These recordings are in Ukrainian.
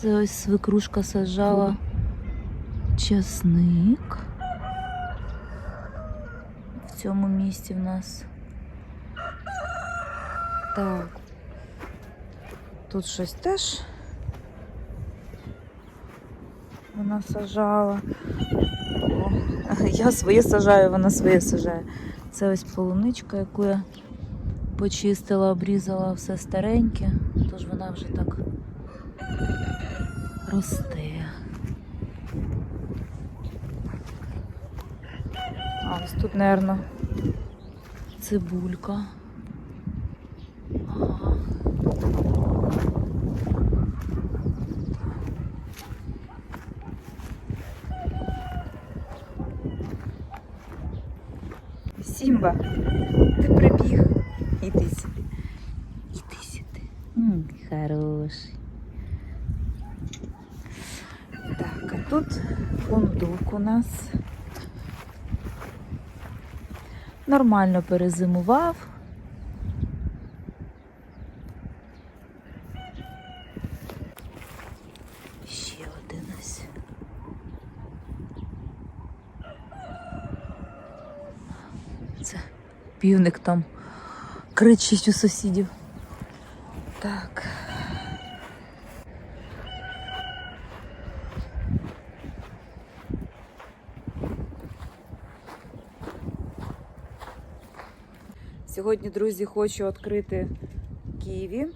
Це ось свекрушка саджала часник. В цьому місці в нас. Так. Тут щось теж вона сажала. Я своє сажаю, вона своє сажає. Це ось полуничка, яку я почистила, обрізала все стареньке, тож вона вже так росте. А ось тут, мабуть, цибулька. Ага. Сімба, ти прибіг. Іди сюди. Іди сюди. М, Хороший. Так, а тут фундук у нас. Нормально перезимував. Ще один ось. Це півник там кричить у сусідів. Так. Сьогодні, друзі, хочу відкрити ківі.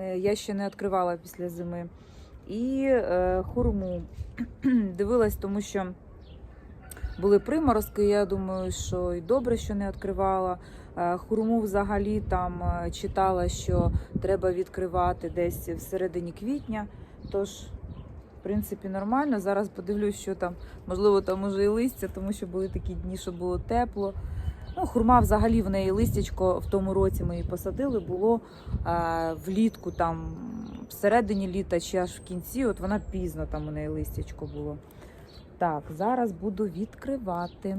Е, Я ще не відкривала після зими. І е, хурму. Дивилась, тому що були приморозки. Я думаю, що і добре, що не відкривала. Е, Хурму взагалі там е, читала, що треба відкривати десь всередині квітня. Тож, в принципі, нормально. Зараз подивлюсь, що там, можливо, там уже і листя, тому що були такі дні, що було тепло. Ну, хурма взагалі в неї листячко в тому році ми її посадили, було е, влітку там всередині літа чи аж в кінці. От вона пізно там у неї листячко було. Так, зараз буду відкривати.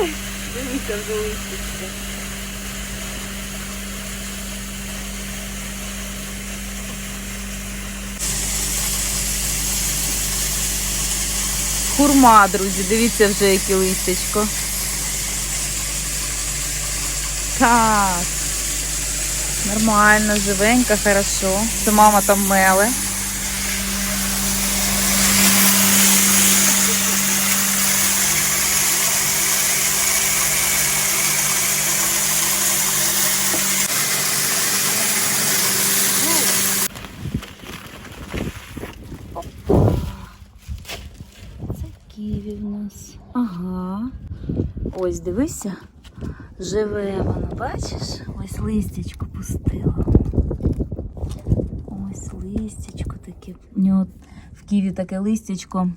Ой, дивіться вже листячко. Хурма, друзі, дивіться вже, яке листячко. Так. Нормально, живенько, хорошо. Це мама там меле. Це ківі в нас. Ага. Ось дивися. Живе воно, бачиш? Ось листячко пустила. Ось листячко таке. У нього в ківі таке листячко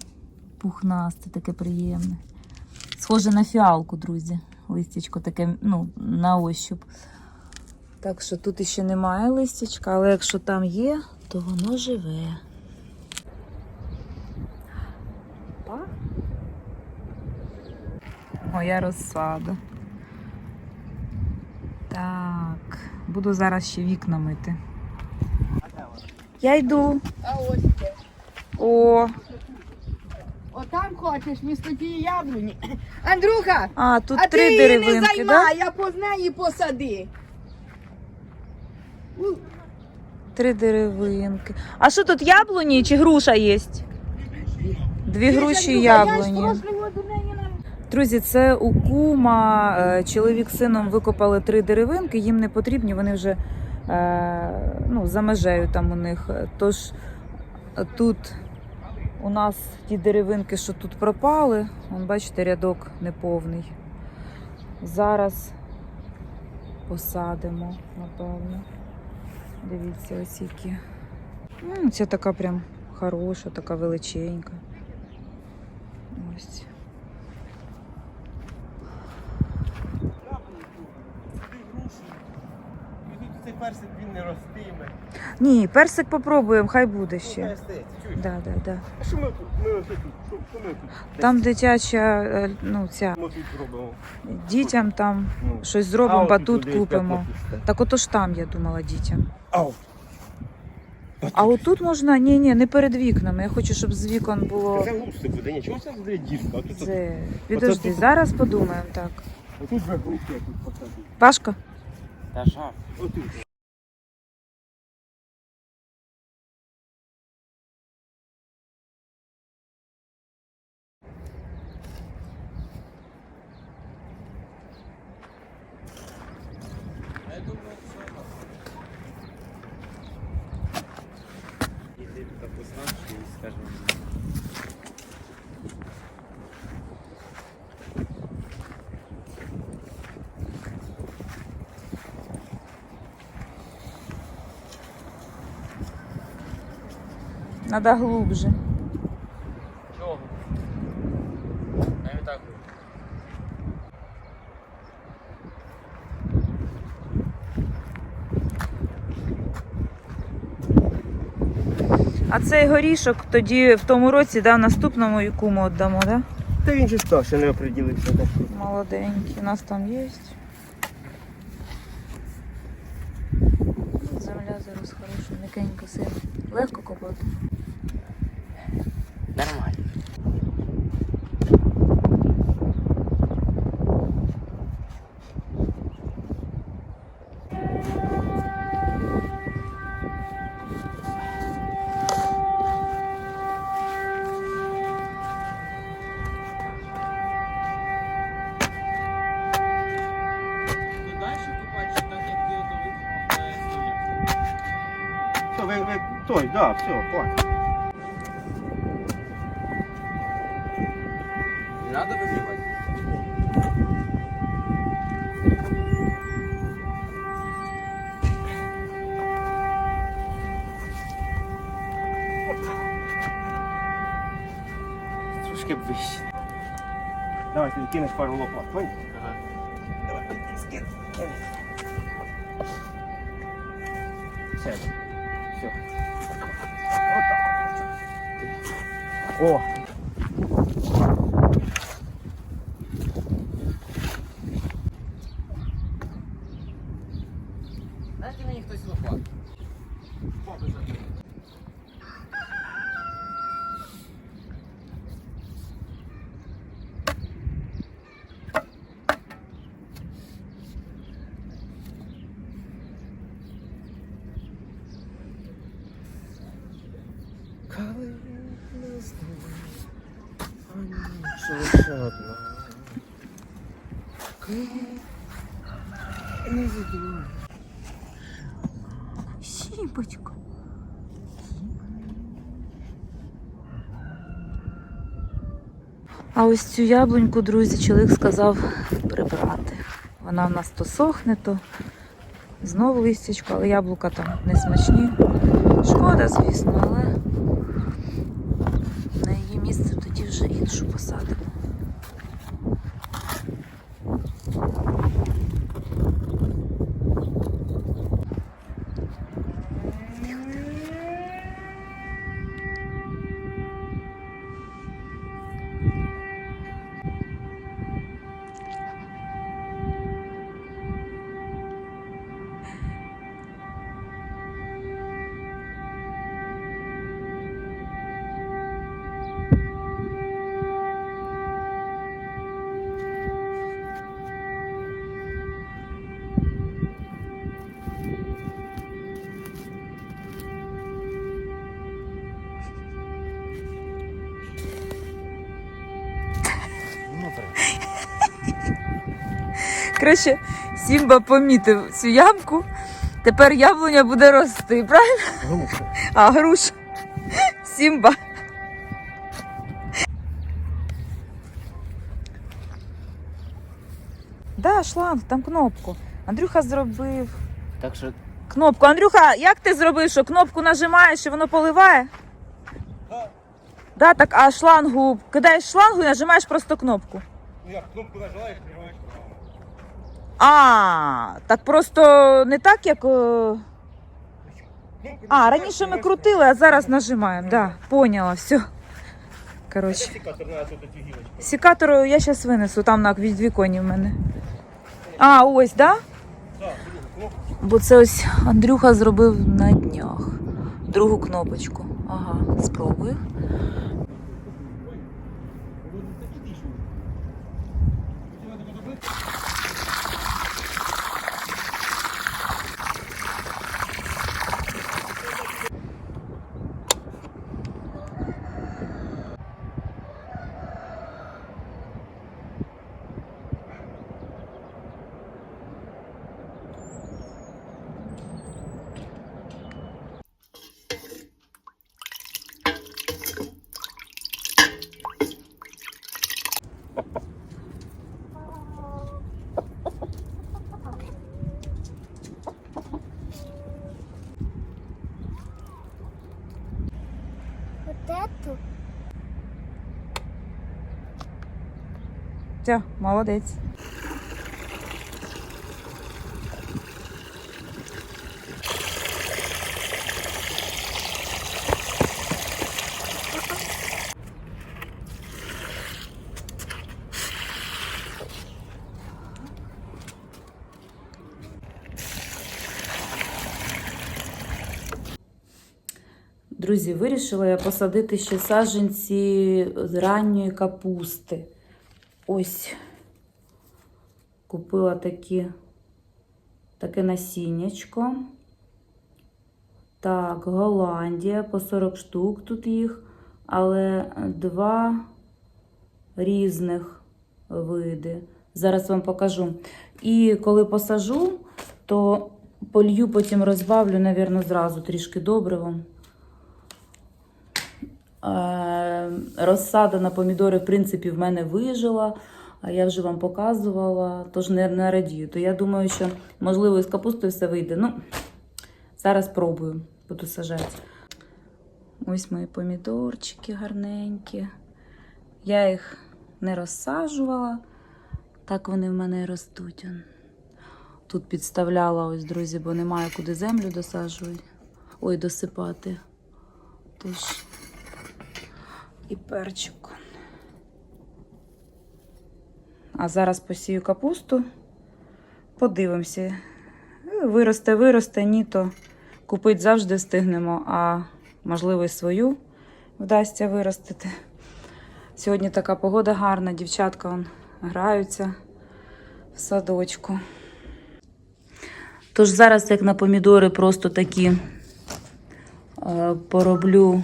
пухнасте, таке приємне. Схоже на фіалку, друзі. Листячко таке, ну, на ощуп. Так що тут іще немає листячка, але якщо там є, то воно живе. Моя розсада. Так, буду зараз ще вікна мити. Я йду. А ось де. О, Отам хочеш місто тієї яблуні. Андрюха, а тут а три ти її не деревинки, да? займай, а позна і посади. У, Три деревинки. А що тут яблуні чи груша є? Дві груші Андрюха, Я яблуні. ж прошлого до неї на Друзі, це у кума. е, Чоловік з сином викопали три деревинки, їм не потрібні, вони вже е, ну, за межею там у них. Тож тут у нас ті деревинки, що тут пропали, Вон, бачите, рядок неповний. Зараз посадимо, напевно. Дивіться, ось які. Ця така прям хороша, така величенька. Ось. І тут цей персик він не ростиме. Ні, персик попробуємо, хай буде Ну, ще. стоїть. Да, да, да. А що ми тут? Ми ось тут. Що, що ми тут? Там дитяча, е, ну ця, Ми тут робимо. дітям там Ну. щось А, зробимо, батут туди купимо. Так ото ж там, я думала, дітям. Ау. А отут можна, ні, ні, не перед вікнами. Я хочу, щоб з вікон було. Це густи буде, нічого це буде дірка. А тут, Це... Підожди, тут- зараз подумаємо так. а тут вже густи тут посадити. Пашка, Та жах. Отут. Іди тут поставиш і скажемо. Треба глубже. Чого? Навіть так. А цей горішок тоді в тому році, да, в наступному куму віддамо, да? Та він же ж так, ще не оприділився. Молоденький, у нас там є. Земля зараз хороша, м'якенька, сильно. Легко копати. Все, ви, ви, той, да, все, хватить. Не Надо вигрівати. Трошки вище. Давай, ти кинеш пару лопат, понял? Все. Ніч лише одна. Не задумаю. Щіпочку. А ось цю яблуньку, друзі, чоловік сказав прибрати. Вона в нас то сохне, то знову листячко, але яблука там не смачні. Шкода, звісно, але на її місце тоді вже іншу посадимо. Краще Сімба помітив цю ямку. Тепер яблуня буде рости, правильно? Груша. А груша. Сімба. Да, шланг, там кнопку. Андрюха зробив. Так що Кнопку. Андрюха, як ти зробив, що кнопку нажимаєш і воно поливає? Да, так, а шлангу кидаєш шлангу і нажимаєш просто кнопку. Ну як кнопку нажимаєш. А, так просто не так, як. е, А, раніше ми крутили, а зараз нажимаємо. Да, поняла, все. Коротше. Гілочки. Секатору я зараз винесу, там на відвіконі в мене. А, ось, да? Бо це ось Андрюха зробив на днях. Другу кнопочку. Ага, спробую. Все, молодець. Друзі, вирішила я посадити ще саджанці з ранньої капусти. Ось купила такі, таке насіннячко. Так, Голландія по 40 штук тут їх, але два різних види. Зараз вам покажу. І коли посажу, то полью, потім розбавлю, напевно, зразу трішки добривом. Е, Розсада на помідори, в принципі, в мене вижила, я вже вам показувала, тож не, не радію. То я думаю, що можливо із капустою все вийде. Ну, зараз пробую, буду сажати. Ось мої помідорчики гарненькі. Я їх не розсаджувала, так вони в мене ростуть. Тут підставляла, ось, друзі, бо немає куди землю досаджувати. Ой, досипати. Тож і перчик. А зараз посію капусту. Подивимося. Виросте, виросте, ні, то купити завжди встигнемо, а можливо і свою вдасться виростити. Сьогодні така погода гарна, дівчатка вон, граються в садочку. Тож зараз, як на помідори, просто такі е, пороблю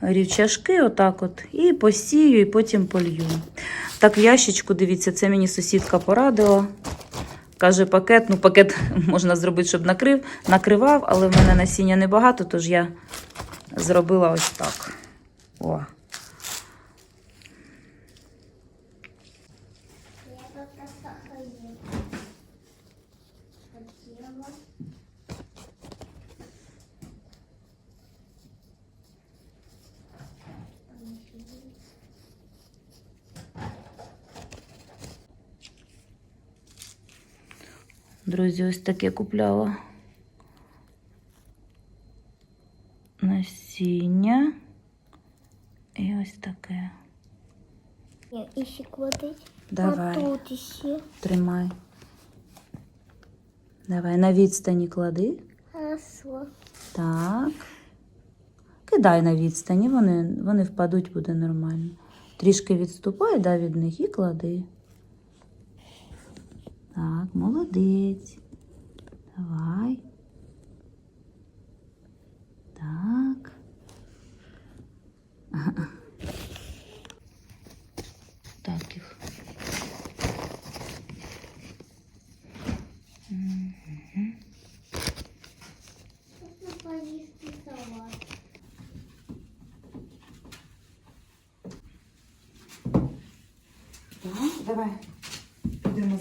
рівчашки, отак от, і посію, і потім полью. Так, в ящичку, дивіться, це мені сусідка порадила. Каже, пакет, ну пакет можна зробити, щоб накрив, накривав, але в мене насіння небагато, тож я зробила ось так. О. Друзі, ось таке купляла. Насіння. І ось таке. Нет, еще кладить. Давай. А тут еще. Тримай. Давай на відстані клади. Хорошо. Так. Кидай на відстані, вони, вони впадуть, буде нормально. Трішки відступай да, від них і клади. Так, молодець. Давай. Так.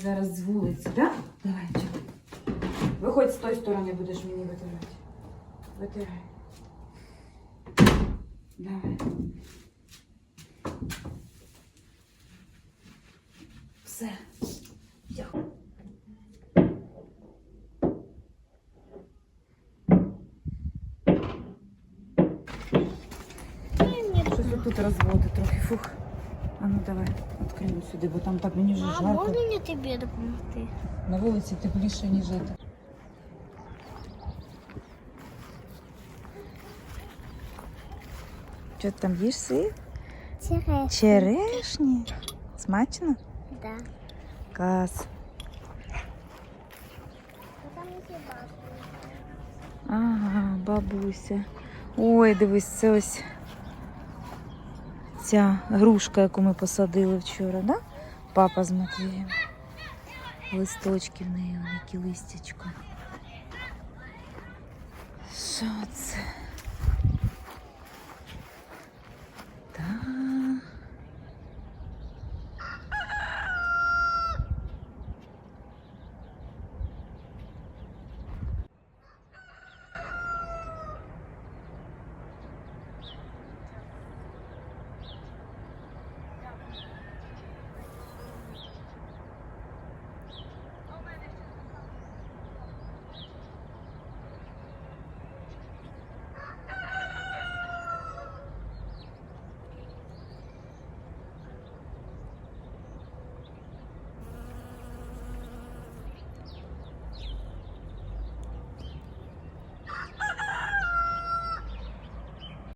зараз з вулиці, да? Давай, чекай. Виходь з тої сторони, будеш мені витирати. Витирай. Давай. Все. Дякую. Щось тут розводить трохи, фух. А ну давай, відкриємо сюди, бо там так мені вже А жарко. можна мені тобі допомогти? На вулиці тепліше, ніж жити. Що ти там їш сир? Черешні. Черешні. Смачно? Да. Клас. Ага, бабуся. Ой, дивись, це ось ця грушка, яку ми посадили вчора, да? Папа з Матвієм. Листочки в неї, які листячко. Що це?